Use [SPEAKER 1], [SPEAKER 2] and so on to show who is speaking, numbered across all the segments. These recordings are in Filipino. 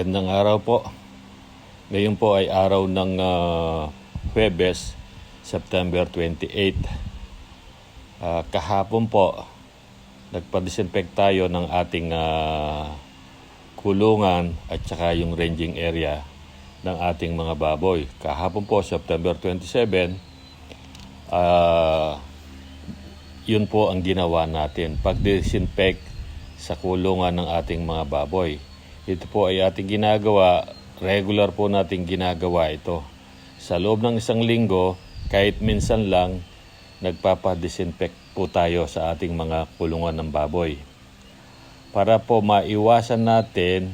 [SPEAKER 1] Magandang araw po. Ngayon po ay araw ng ah, Huwebes, September 28. Ah, kahapon po, nagpa-disinfect tayo ng ating ah, kulungan at saka yung ranging area ng ating mga baboy. Kahapon po, September 27, ah, yun po ang ginawa natin. Pag-disinfect sa kulungan ng ating mga baboy. Ito po ay ating ginagawa, regular po nating ginagawa ito. Sa loob ng isang linggo, kahit minsan lang, nagpapadisinfect po tayo sa ating mga kulungan ng baboy. Para po maiwasan natin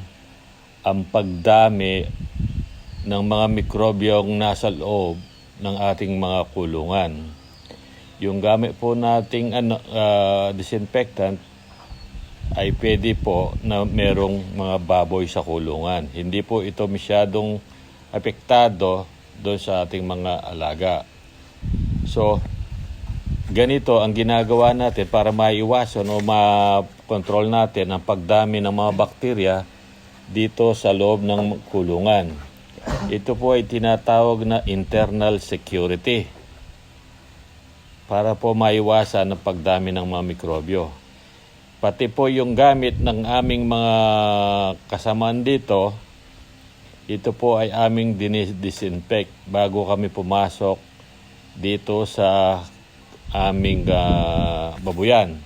[SPEAKER 1] ang pagdami ng mga mikrobyong nasa loob ng ating mga kulungan. Yung gamit po nating ano, ah, disinfectant ay pwede po na merong mga baboy sa kulungan. Hindi po ito masyadong apektado doon sa ating mga alaga. So, ganito ang ginagawa natin para maiwasan o ma-control natin ang pagdami ng mga bakterya dito sa loob ng kulungan. Ito po ay tinatawag na internal security para po maiwasan ang pagdami ng mga mikrobyo. Pati po yung gamit ng aming mga kasamaan dito, ito po ay aming disinfect bago kami pumasok dito sa aming ah, babuyan.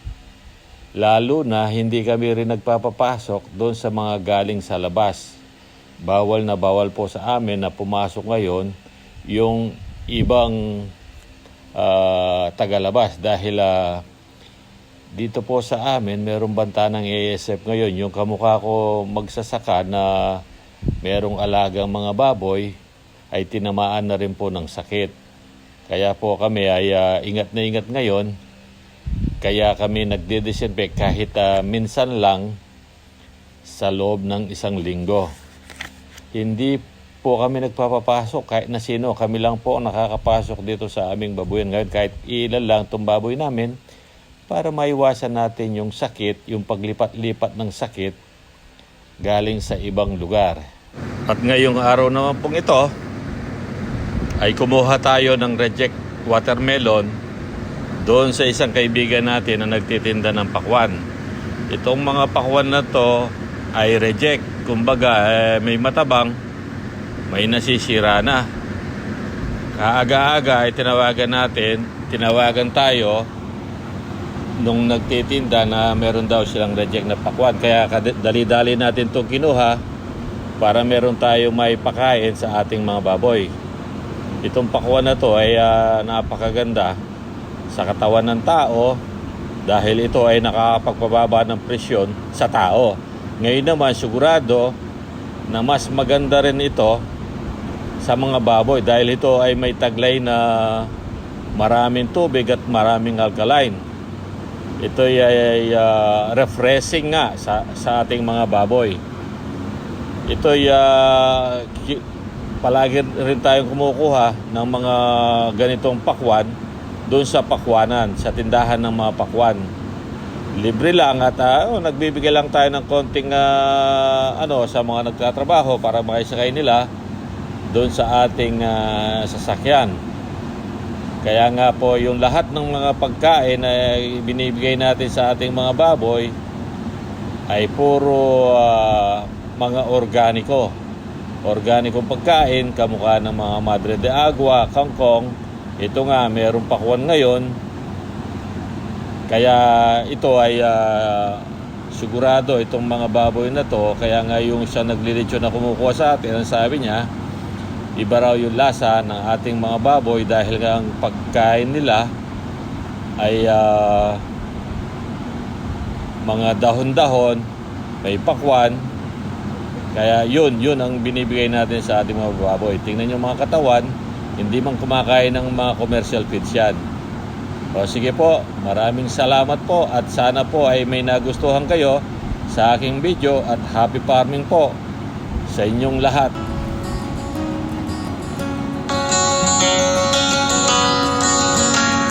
[SPEAKER 1] Lalo na hindi kami rin nagpapapasok doon sa mga galing sa labas. Bawal na bawal po sa amin na pumasok ngayon yung ibang ah, tagalabas dahil ah, dito po sa amin, merong banta ng ASF ngayon. Yung kamukha ko magsasaka na merong alagang mga baboy ay tinamaan na rin po ng sakit. Kaya po kami ay ah, ingat na ingat ngayon. Kaya kami nagde-disinfect kahit ah, minsan lang sa loob ng isang linggo. Hindi po kami nagpapapasok kahit na sino. Kami lang po nakakapasok dito sa aming babuyan ngayon. Kahit ilan lang itong baboy namin para maiwasan natin yung sakit, yung paglipat-lipat ng sakit galing sa ibang lugar. At ngayong araw naman pong ito, ay kumuha tayo ng reject watermelon doon sa isang kaibigan natin na nagtitinda ng pakwan. Itong mga pakwan na to ay reject. Kumbaga, eh, may matabang, may nasisira na. Kaaga-aga ay tinawagan natin, tinawagan tayo nung nagtitinda na meron daw silang reject na pakwan. Kaya dali-dali natin itong kinuha para meron tayong may pakain sa ating mga baboy. Itong pakwan na to ay ah, napakaganda sa katawan ng tao dahil ito ay nakakapagpababa ng presyon sa tao. Ngayon naman sigurado na mas maganda rin ito sa mga baboy dahil ito ay may taglay na maraming tubig at maraming alkaline. Ito ay, ah, refreshing nga sa, sa ating mga baboy. Ito ay ki- palagi rin tayong kumukuha ng mga ganitong pakwan doon sa pakwanan, sa tindahan ng mga pakwan. Libre lang at oh, nagbibigay lang tayo ng konting ah, ano sa mga nagtatrabaho para makisakay nila doon sa ating ah, sasakyan. Kaya nga po yung lahat ng mga pagkain na binibigay natin sa ating mga baboy ay puro ah, mga organiko. Organikong pagkain, kamukha ng mga madre de agua, kangkong. Ito nga, merong pakwan ngayon. Kaya ito ay ah, sigurado itong mga baboy na to. Kaya nga yung siya naglilitsyo na kumukuha sa atin, ang sabi niya, iba raw yung lasa ng ating mga baboy dahil ang pagkain nila ay ah, mga dahon-dahon, may pakwan. Kaya yun, yun ang binibigay natin sa ating mga baboy. Tingnan nyo mga katawan, hindi man kumakain ng mga commercial feeds yan. O sige po, maraming salamat po at sana po ay may nagustuhan kayo sa aking video at happy farming po sa inyong lahat.